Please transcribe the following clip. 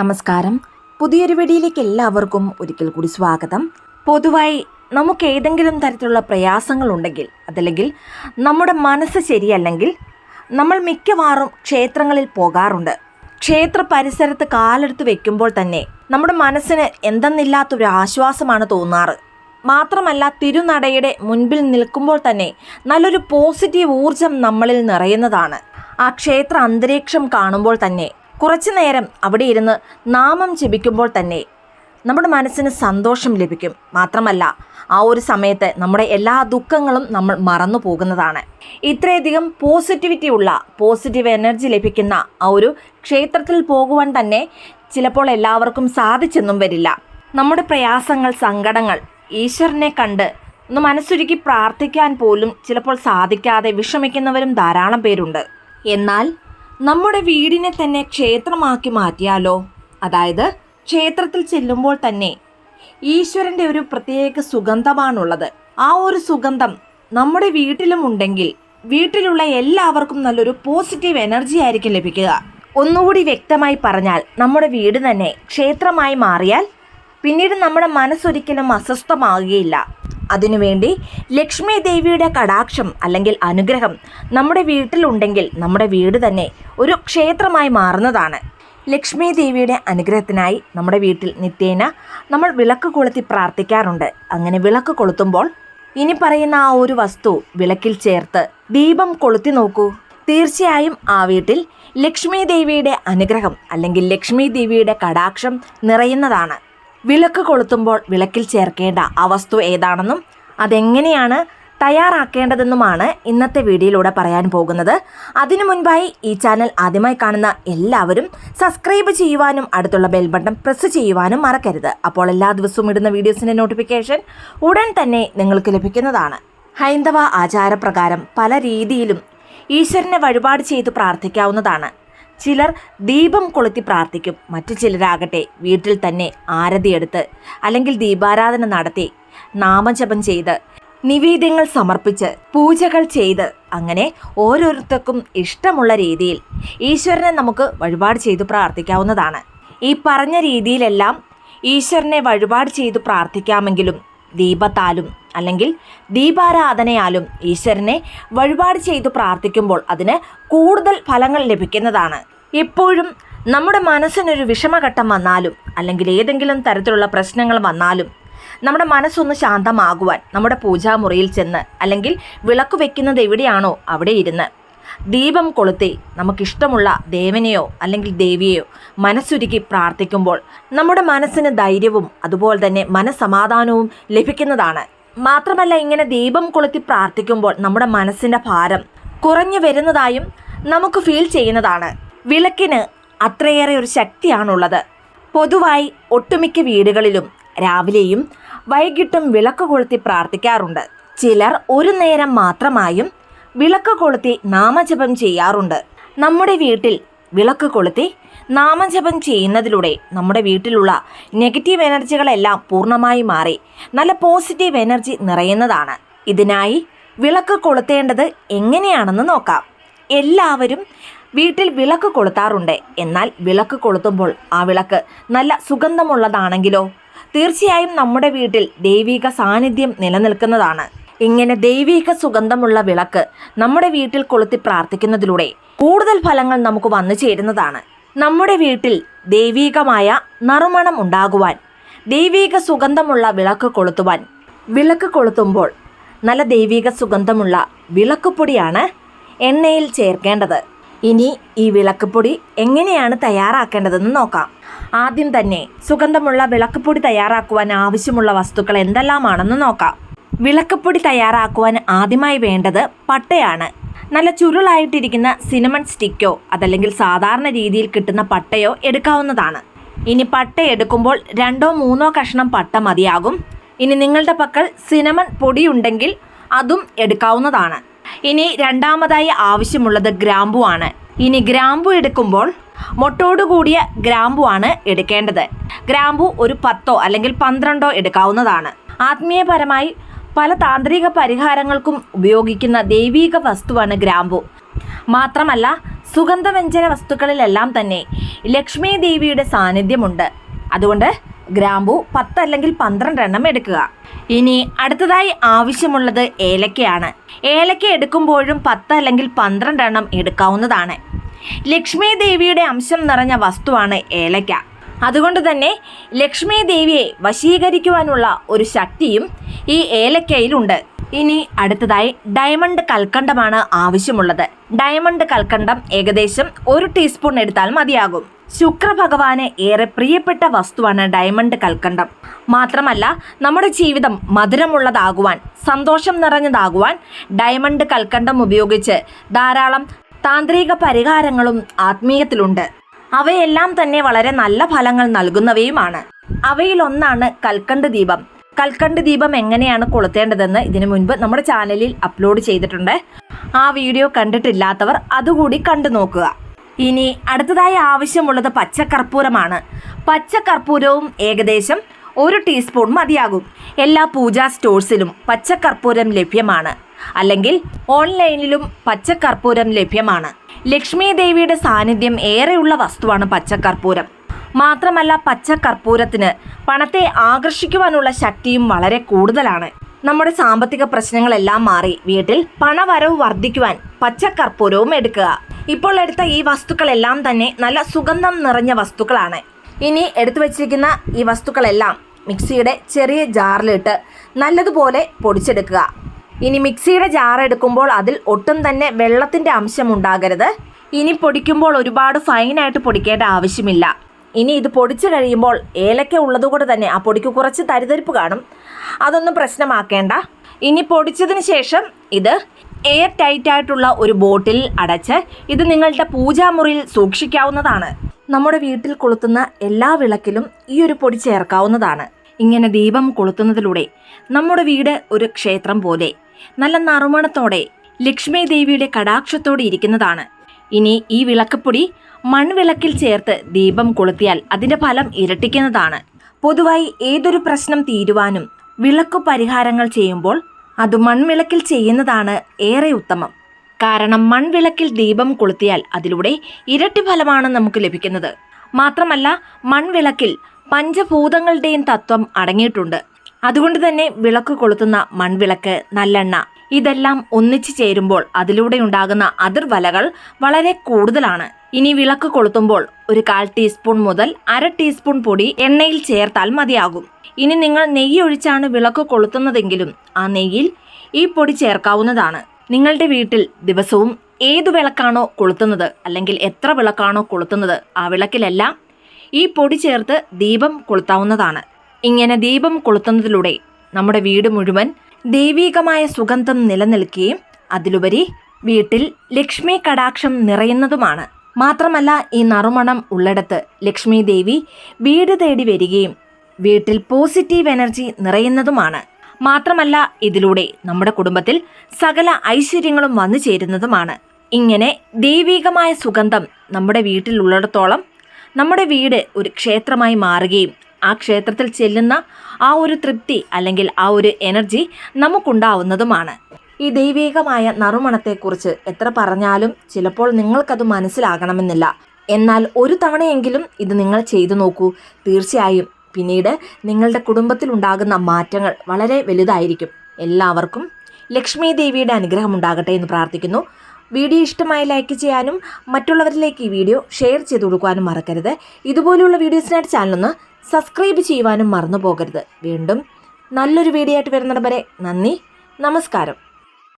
നമസ്കാരം. പുതിയൊരു വീഡിയോയിലേക്ക് എല്ലാവർക്കും ഒരിക്കൽ കൂടി സ്വാഗതം. പൊതുവായി നമുക്ക് ഏതെങ്കിലും തരത്തിലുള്ള പ്രയാസങ്ങളുണ്ടെങ്കിൽ അതല്ലെങ്കിൽ നമ്മുടെ മനസ്സ് ശരിയല്ലെങ്കിൽ നമ്മൾ മിക്കവാറും ക്ഷേത്രങ്ങളിൽ പോകാറുണ്ട്. ക്ഷേത്ര പരിസരത്ത് കാലെടുത്ത് വെക്കുമ്പോൾ തന്നെ നമ്മുടെ മനസ്സിന് എന്തെന്നില്ലാത്തൊരു ആശ്വാസമാണ് തോന്നാറ്. മാത്രമല്ല തിരുനടയുടെ മുൻപിൽ നിൽക്കുമ്പോൾ തന്നെ നല്ലൊരു പോസിറ്റീവ് ഊർജം നമ്മളിൽ നിറയുന്നതാണ്. ആ ക്ഷേത്ര അന്തരീക്ഷം കാണുമ്പോൾ തന്നെ കുറച്ചു നേരം അവിടെ ഇരുന്ന് നാമം ജപിക്കുമ്പോൾ തന്നെ നമ്മുടെ മനസ്സിന് സന്തോഷം ലഭിക്കും. മാത്രമല്ല ആ ഒരു സമയത്ത് നമ്മുടെ എല്ലാ ദുഃഖങ്ങളും നമ്മൾ മറന്നു പോകുന്നതാണ്. ഇത്രയധികം പോസിറ്റിവിറ്റി ഉള്ള പോസിറ്റീവ് എനർജി ലഭിക്കുന്ന ആ ഒരു ക്ഷേത്രത്തിൽ പോകുവാൻ തന്നെ ചിലപ്പോൾ എല്ലാവർക്കും സാധിച്ചെന്നും വരില്ല. നമ്മുടെ പ്രയാസങ്ങൾ സങ്കടങ്ങൾ ഈശ്വരനെ കണ്ട് ഒന്ന് മനസ്സൊരുക്കി പ്രാർത്ഥിക്കാൻ പോലും ചിലപ്പോൾ സാധിക്കാതെ വിഷമിക്കുന്നവരും ധാരാളം പേരുണ്ട്. എന്നാൽ നമ്മുടെ വീടിനെ തന്നെ ക്ഷേത്രമാക്കി മാറ്റിയാലോ? അതായത് ക്ഷേത്രത്തിൽ ചെല്ലുമ്പോൾ തന്നെ ഈശ്വരന്റെ ഒരു പ്രത്യേക സുഗന്ധമാണുള്ളത്. ആ ഒരു സുഗന്ധം നമ്മുടെ വീട്ടിലും ഉണ്ടെങ്കിൽ വീട്ടിലുള്ള എല്ലാവർക്കും നല്ലൊരു പോസിറ്റീവ് എനർജി ആയിരിക്കും ലഭിക്കുക. ഒന്നുകൂടി വ്യക്തമായി പറഞ്ഞാൽ നമ്മുടെ വീട് തന്നെ ക്ഷേത്രമായി മാറിയാൽ പിന്നീട് നമ്മുടെ മനസ്സൊരിക്കലും അസ്വസ്ഥമാകുകയില്ല. അതിനുവേണ്ടി ലക്ഷ്മി ദേവിയുടെ കടാക്ഷം അല്ലെങ്കിൽ അനുഗ്രഹം നമ്മുടെ വീട്ടിലുണ്ടെങ്കിൽ നമ്മുടെ വീട് തന്നെ ഒരു ക്ഷേത്രമായി മാറുന്നതാണ്. ലക്ഷ്മി ദേവിയുടെ അനുഗ്രഹത്തിനായി നമ്മുടെ വീട്ടിൽ നിത്യേന നമ്മൾ വിളക്ക് കൊളുത്തി പ്രാർത്ഥിക്കാറുണ്ട്. അങ്ങനെ വിളക്ക് കൊളുത്തുമ്പോൾ ഇനി പറയുന്ന ആ ഒരു വസ്തു വിളക്കിൽ ചേർത്ത് ദീപം കൊളുത്തി നോക്കൂ. തീർച്ചയായും ആ വീട്ടിൽ ലക്ഷ്മി ദേവിയുടെ അനുഗ്രഹം അല്ലെങ്കിൽ ലക്ഷ്മി ദേവിയുടെ കടാക്ഷം നിറയുന്നതാണ്. വിളക്ക് കൊളുത്തുമ്പോൾ വിളക്കിൽ ചേർക്കേണ്ട ആ വസ്തു ഏതാണെന്നും അതെങ്ങനെയാണ് തയ്യാറാക്കേണ്ടതെന്നുമാണ് ഇന്നത്തെ വീഡിയോയിലൂടെ പറയാൻ പോകുന്നത്. അതിനു മുൻപായി ഈ ചാനൽ ആദ്യമായി കാണുന്ന എല്ലാവരും സബ്സ്ക്രൈബ് ചെയ്യുവാനും അടുത്തുള്ള ബെൽ ബട്ടൺ പ്രസ് ചെയ്യുവാനും മറക്കരുത്. അപ്പോൾ എല്ലാ ദിവസവും ഇടുന്ന വീഡിയോസിന്റെ നോട്ടിഫിക്കേഷൻ ഉടൻ തന്നെ നിങ്ങൾക്ക് ലഭിക്കുന്നതാണ്. ഹൈന്ദവ ആചാരപ്രകാരം പല രീതിയിലും ഈശ്വരനെ വഴിപാട് ചെയ്ത് പ്രാർത്ഥിക്കാവുന്നതാണ്. ചിലർ ദീപം കൊളുത്തി പ്രാർത്ഥിക്കും. മറ്റു ചിലരാകട്ടെ വീട്ടിൽ തന്നെ ആരതിയെടുത്ത് അല്ലെങ്കിൽ ദീപാരാധന നടത്തി നാമജപം ചെയ്ത് നിവേദ്യങ്ങൾ സമർപ്പിച്ച് പൂജകൾ ചെയ്ത് അങ്ങനെ ഓരോരുത്തർക്കും ഇഷ്ടമുള്ള രീതിയിൽ ഈശ്വരനെ നമുക്ക് വഴിപാട് ചെയ്തു പ്രാർത്ഥിക്കാവുന്നതാണ്. ഈ പറഞ്ഞ രീതിയിലെല്ലാം ഈശ്വരനെ വഴിപാട് ചെയ്തു പ്രാർത്ഥിക്കാമെങ്കിലും ദീപത്താലും അല്ലെങ്കിൽ ദീപാരാധനയാലും ഈശ്വരനെ വഴിപാട് ചെയ്തു പ്രാർത്ഥിക്കുമ്പോൾ അതിന് കൂടുതൽ ഫലങ്ങൾ ലഭിക്കുന്നതാണ്. എപ്പോഴും നമ്മുടെ മനസ്സിനൊരു വിഷമഘട്ടം വന്നാലും അല്ലെങ്കിൽ ഏതെങ്കിലും തരത്തിലുള്ള പ്രശ്നങ്ങൾ വന്നാലും നമ്മുടെ മനസ്സൊന്ന് ശാന്തമാകുവാൻ നമ്മുടെ പൂജാമുറിയിൽ ചെന്ന് അല്ലെങ്കിൽ വിളക്ക് വെക്കുന്നത് എവിടെയാണോ അവിടെ ഇരുന്ന് ദീപം കൊളുത്തി നമുക്കിഷ്ടമുള്ള ദേവനെയോ അല്ലെങ്കിൽ ദേവിയെയോ മനസ്സുരുക്കി പ്രാർത്ഥിക്കുമ്പോൾ നമ്മുടെ മനസ്സിന് ധൈര്യവും അതുപോലെ തന്നെ മനസ്സമാധാനവും ലഭിക്കുന്നതാണ്. മാത്രമല്ല ഇങ്ങനെ ദീപം കൊളുത്തി പ്രാർത്ഥിക്കുമ്പോൾ നമ്മുടെ മനസ്സിന്റെ ഭാരം കുറഞ്ഞു വരുന്നതായും നമുക്ക് ഫീൽ ചെയ്യുന്നതാണ്. വിളക്കിന് അത്രയേറെ ഒരു ശക്തിയാണുള്ളത്. പൊതുവായി ഒട്ടുമിക്ക വീടുകളിലും രാവിലെയും വൈകിട്ടും വിളക്ക് കൊളുത്തി പ്രാർത്ഥിക്കാറുണ്ട്. ചിലർ ഒരു നേരം മാത്രമായും വിളക്ക് കൊളുത്തി നാമജപം ചെയ്യാറുണ്ട്. നമ്മുടെ വീട്ടിൽ വിളക്ക് കൊളുത്തി നാമജപം ചെയ്യുന്നതിലൂടെ നമ്മുടെ വീട്ടിലുള്ള നെഗറ്റീവ് എനർജികളെല്ലാം പൂർണമായി മാറി നല്ല പോസിറ്റീവ് എനർജി നിറയുന്നതാണ്. ഇതിനായി വിളക്ക് കൊളുത്തേണ്ടത് എങ്ങനെയാണെന്ന് നോക്കാം. എല്ലാവരും വീട്ടിൽ വിളക്ക് കൊളുത്താറുണ്ട്. എന്നാൽ വിളക്ക് കൊളുത്തുമ്പോൾ ആ വിളക്ക് നല്ല സുഗന്ധമുള്ളതാണെങ്കിലോ? തീർച്ചയായും നമ്മുടെ വീട്ടിൽ ദൈവിക സാന്നിധ്യം നിലനിൽക്കുന്നതാണ്. ഇങ്ങനെ ദൈവിക സുഗന്ധമുള്ള വിളക്ക് നമ്മുടെ വീട്ടിൽ കൊളുത്തി പ്രാർത്ഥിക്കുന്നതിലൂടെ കൂടുതൽ ഫലങ്ങൾ നമുക്ക് വന്നു ചേരുന്നതാണ്. നമ്മുടെ വീട്ടിൽ ദൈവീകമായ നറുമണം ഉണ്ടാകുവാൻ ദൈവിക സുഗന്ധമുള്ള വിളക്ക് കൊളുത്തുവാൻ വിളക്ക് കൊളുത്തുമ്പോൾ നല്ല ദൈവിക സുഗന്ധമുള്ള വിളക്കുപൊടിയാണ് എണ്ണയിൽ ചേർക്കേണ്ടത്. ഇനി ഈ വിളക്കുപൊടി എങ്ങനെയാണ് തയ്യാറാക്കേണ്ടതെന്ന് നോക്കാം. ആദ്യം തന്നെ സുഗന്ധമുള്ള വിളക്കുപൊടി തയ്യാറാക്കുവാൻ ആവശ്യമുള്ള വസ്തുക്കൾ എന്തെല്ലാമാണെന്ന് നോക്കാം. വിളക്കുപൊടി തയ്യാറാക്കുവാൻ ആദ്യമായി വേണ്ടത് പട്ടയാണ്. നല്ല ചുരുളായിട്ടിരിക്കുന്ന സിനമൺ സ്റ്റിക്കോ അതല്ലെങ്കിൽ സാധാരണ രീതിയിൽ കിട്ടുന്ന പട്ടയോ എടുക്കാവുന്നതാണ്. ഇനി പട്ട എടുക്കുമ്പോൾ രണ്ടോ മൂന്നോ കഷ്ണം പട്ട മതിയാകും. ഇനി നിങ്ങളുടെ പക്കൽ സിനമൺ പൊടിയുണ്ടെങ്കിൽ അതും എടുക്കാവുന്നതാണ്. ഇനി രണ്ടാമതായി ആവശ്യമുള്ളത് ഗ്രാമ്പു ആണ്. ഇനി ഗ്രാമ്പു എടുക്കുമ്പോൾ മൊട്ടോടുകൂടിയ ഗ്രാമ്പു ആണ് എടുക്കേണ്ടത്. ഗ്രാമ്പു ഒരു പത്തോ അല്ലെങ്കിൽ പന്ത്രണ്ടോ എടുക്കാവുന്നതാണ്. ആത്മീയപരമായി പല താന്ത്രിക പരിഹാരങ്ങൾക്കും ഉപയോഗിക്കുന്ന ദൈവീക വസ്തുവാണ് ഗ്രാമ്പു. മാത്രമല്ല സുഗന്ധവ്യഞ്ജന വസ്തുക്കളിലെല്ലാം തന്നെ ലക്ഷ്മി ദേവിയുടെ സാന്നിധ്യമുണ്ട്. അതുകൊണ്ട് ഗ്രാമ്പു പത്ത് അല്ലെങ്കിൽ പന്ത്രണ്ട് എണ്ണം എടുക്കുക. ഇനി അടുത്തതായി ആവശ്യമുള്ളത് ഏലക്കയാണ്. ഏലക്ക എടുക്കുമ്പോഴും പത്ത് അല്ലെങ്കിൽ പന്ത്രണ്ട് എണ്ണം എടുക്കാവുന്നതാണ്. ലക്ഷ്മി ദേവിയുടെ അംശം നിറഞ്ഞ വസ്തുവാണ് ഏലക്ക. അതുകൊണ്ട് തന്നെ ലക്ഷ്മി ദേവിയെ വശീകരിക്കുവാനുള്ള ഒരു ശക്തിയും ഈ ഏലക്കയിലുണ്ട്. ഇനി അടുത്തതായി ഡയമണ്ട് കൽക്കണ്ടമാണ് ആവശ്യമുള്ളത്. ഡയമണ്ട് കൽക്കണ്ടം ഏകദേശം ഒരു ടീസ്പൂൺ എടുത്താൽ മതിയാകും. ശുക്രഭഗവാന് ഏറെ പ്രിയപ്പെട്ട വസ്തുവാണ് ഡയമണ്ട് കൽക്കണ്ടം. മാത്രമല്ല നമ്മുടെ ജീവിതം മധുരമുള്ളതാകുവാൻ സന്തോഷം നിറഞ്ഞതാകുവാൻ ഡയമണ്ട് കൽക്കണ്ടം ഉപയോഗിച്ച് ധാരാളം താന്ത്രിക പരിഹാരങ്ങളും ആത്മീയത്തിലുണ്ട്. അവയെല്ലാം തന്നെ വളരെ നല്ല ഫലങ്ങൾ നൽകുന്നവയുമാണ്. അവയിലൊന്നാണ് കൽക്കണ്ട് ദീപം. കൽക്കണ്ട് ദീപം എങ്ങനെയാണ് കൊളുത്തേണ്ടതെന്ന് ഇതിനു മുൻപ് നമ്മുടെ ചാനലിൽ അപ്ലോഡ് ചെയ്തിട്ടുണ്ട്. ആ വീഡിയോ കണ്ടിട്ടില്ലാത്തവർ അതുകൂടി കണ്ടു നോക്കുക. ഇനി അടുത്തതായി ആവശ്യമുള്ളത് പച്ചക്കർപ്പൂരമാണ് പച്ചക്കർപ്പൂരവും ഏകദേശം ഒരു ടീസ്പൂൺ മതിയാകും. എല്ലാ പൂജാ സ്റ്റോഴ്സിലും പച്ചക്കർപ്പൂരം ലഭ്യമാണ്. അല്ലെങ്കിൽ ഓൺലൈനിലും പച്ചക്കർപ്പൂരം ലഭ്യമാണ്. ലക്ഷ്മി ദേവിയുടെ സാന്നിധ്യം ഏറെയുള്ള വസ്തുവാണ് പച്ചക്കർപ്പൂരം മാത്രമല്ല പച്ച കർപ്പൂരത്തിന്. പണത്തെ ആകർഷിക്കുവാനുള്ള ശക്തിയും വളരെ കൂടുതലാണ്. നമ്മുടെ സാമ്പത്തിക പ്രശ്നങ്ങളെല്ലാം മാറി. വീട്ടിൽ പണവരവ് വർദ്ധിക്കുവാൻ പച്ച കർപ്പൂരവും എടുക്കുക. ഇപ്പോൾ എടുത്ത ഈ വസ്തുക്കളെല്ലാം തന്നെ നല്ല സുഗന്ധം നിറഞ്ഞ വസ്തുക്കളാണ്. ഇനി എടുത്തു വച്ചിരിക്കുന്ന ഈ വസ്തുക്കളെല്ലാം മിക്സിയുടെ ചെറിയ ജാറിലിട്ട് നല്ലതുപോലെ പൊടിച്ചെടുക്കുക. ഇനി മിക്സിയുടെ ജാർ എടുക്കുമ്പോൾ അതിൽ ഒട്ടും തന്നെ വെള്ളത്തിന്റെ അംശം ഉണ്ടാകരുത് ഇനി പൊടിക്കുമ്പോൾ ഒരുപാട് ഫൈനായിട്ട് പൊടിക്കേണ്ട ആവശ്യമില്ല. ഇനി ഇത് പൊടിച്ചു കഴിയുമ്പോൾ ഏലക്ക ഉള്ളതുകൊണ്ട് തന്നെ ആ പൊടിക്ക് കുറച്ച് തരിതരിപ്പ് കാണും. അതൊന്നും പ്രശ്നമാക്കേണ്ട. ഇനി പൊടിച്ചതിന് ശേഷം ഇത് എയർ ടൈറ്റ് ആയിട്ടുള്ള ഒരു ബോട്ടിൽ അടച്ച് ഇത് നിങ്ങളുടെ പൂജാമുറിയിൽ സൂക്ഷിക്കാവുന്നതാണ്. നമ്മുടെ വീട്ടിൽ കൊളുത്തുന്ന എല്ലാ വിളക്കിലും ഈ ഒരു പൊടി ചേർക്കാവുന്നതാണ്. ഇങ്ങനെ ദീപം കൊളുത്തുന്നതിലൂടെ നമ്മുടെ വീട് ഒരു ക്ഷേത്രം പോലെ നല്ല നറുമണത്തോടെ ലക്ഷ്മി ദേവിയുടെ കടാക്ഷത്തോടെ ഇരിക്കുന്നതാണ്. ഇനി ഈ വിളക്കപ്പൊടി മൺവിളക്കിൽ ചേർത്ത് ദീപം കൊളുത്തിയാൽ അതിന്റെ ഫലം ഇരട്ടിക്കുന്നതാണ്. പൊതുവായി ഏതൊരു പ്രശ്നം തീരുവാനും വിളക്കു പരിഹാരങ്ങൾ ചെയ്യുമ്പോൾ അത് മൺവിളക്കിൽ ചെയ്യുന്നതാണ് ഏറെ ഉത്തമം. കാരണം മൺവിളക്കിൽ ദീപം കൊളുത്തിയാൽ അതിലൂടെ ഇരട്ടി ഫലമാണ് നമുക്ക് ലഭിക്കുന്നത്. മാത്രമല്ല മൺവിളക്കിൽ പഞ്ചഭൂതങ്ങളുടെയും തത്വം അടങ്ങിയിട്ടുണ്ട്. അതുകൊണ്ട് തന്നെ വിളക്ക് കൊളുത്തുന്ന മൺവിളക്ക് നല്ലെണ്ണ ഇതെല്ലാം ഒന്നിച്ചു ചേരുമ്പോൾ അതിലൂടെ ഉണ്ടാകുന്ന അതിർവലകൾ വളരെ കൂടുതലാണ്. ഇനി വിളക്ക് കൊളുത്തുമ്പോൾ ഒരു കാൽ ടീസ്പൂൺ മുതൽ അര ടീസ്പൂൺ പൊടി എണ്ണയിൽ ചേർത്താൽ മതിയാകും. ഇനി നിങ്ങൾ നെയ്യ് ഒഴിച്ചാണ് വിളക്ക് കൊളുത്തുന്നതെങ്കിലും ആ നെയ്യിൽ ഈ പൊടി ചേർക്കാവുന്നതാണ്. നിങ്ങളുടെ വീട്ടിൽ ദിവസവും ഏത് വിളക്കാണോ കൊളുത്തുന്നത് അല്ലെങ്കിൽ എത്ര വിളക്കാണോ കൊളുത്തുന്നത് ആ വിളക്കിലെല്ലാം ഈ പൊടി ചേർത്ത് ദീപം കൊളുത്താവുന്നതാണ്. ഇങ്ങനെ ദീപം കൊളുത്തുന്നതിലൂടെ നമ്മുടെ വീട് മുഴുവൻ ദൈവീകമായ സുഗന്ധം നിലനിൽക്കുകയും അതിലുപരി വീട്ടിൽ ലക്ഷ്മി കടാക്ഷം നിറയുന്നതുമാണ്. മാത്രമല്ല ഈ നറുമണം ഉള്ളിടത്ത് ലക്ഷ്മി ദേവി വീട് തേടി വരികയും വീട്ടിൽ പോസിറ്റീവ് എനർജി നിറയുന്നതുമാണ്. മാത്രമല്ല ഇതിലൂടെ നമ്മുടെ കുടുംബത്തിൽ സകല ഐശ്വര്യങ്ങളും വന്നു ചേരുന്നതുമാണ്. ഇങ്ങനെ ദൈവീകമായ സുഗന്ധം നമ്മുടെ വീട്ടിലുള്ളിടത്തോളം നമ്മുടെ വീട് ഒരു ക്ഷേത്രമായി മാറുകയും ആ ക്ഷേത്രത്തിൽ ചെല്ലുന്ന ആ ഒരു തൃപ്തി അല്ലെങ്കിൽ ആ ഒരു എനർജി നമുക്കുണ്ടാവുന്നതുമാണ്. ഈ ദൈവീകമായ നറുമണത്തെക്കുറിച്ച് എത്ര പറഞ്ഞാലും ചിലപ്പോൾ നിങ്ങൾക്കത് മനസ്സിലാകണമെന്നില്ല. എന്നാൽ ഒരു തവണയെങ്കിലും ഇത് നിങ്ങൾ ചെയ്തു നോക്കൂ. തീർച്ചയായും പിന്നീട് നിങ്ങളുടെ കുടുംബത്തിൽ ഉണ്ടാകുന്ന മാറ്റങ്ങൾ വളരെ വലുതായിരിക്കും. എല്ലാവർക്കും ലക്ഷ്മി ദേവിയുടെ അനുഗ്രഹം ഉണ്ടാകട്ടെ എന്ന് പ്രാർത്ഥിക്കുന്നു. വീഡിയോ ഇഷ്ടമായി ലൈക്ക് ചെയ്യാനും മറ്റുള്ളവരിലേക്ക് ഈ വീഡിയോ ഷെയർ ചെയ്ത് കൊടുക്കുവാനും മറക്കരുത്. ഇതുപോലെയുള്ള വീഡിയോസിനായിട്ട് ചാനലൊന്ന് സബ്സ്ക്രൈബ് ചെയ്യുവാനും മറന്നു പോകരുത് വീണ്ടും നല്ലൊരു വീഡിയോ ആയിട്ട് വരുന്നവരെ വരെ നന്ദി. നമസ്കാരം.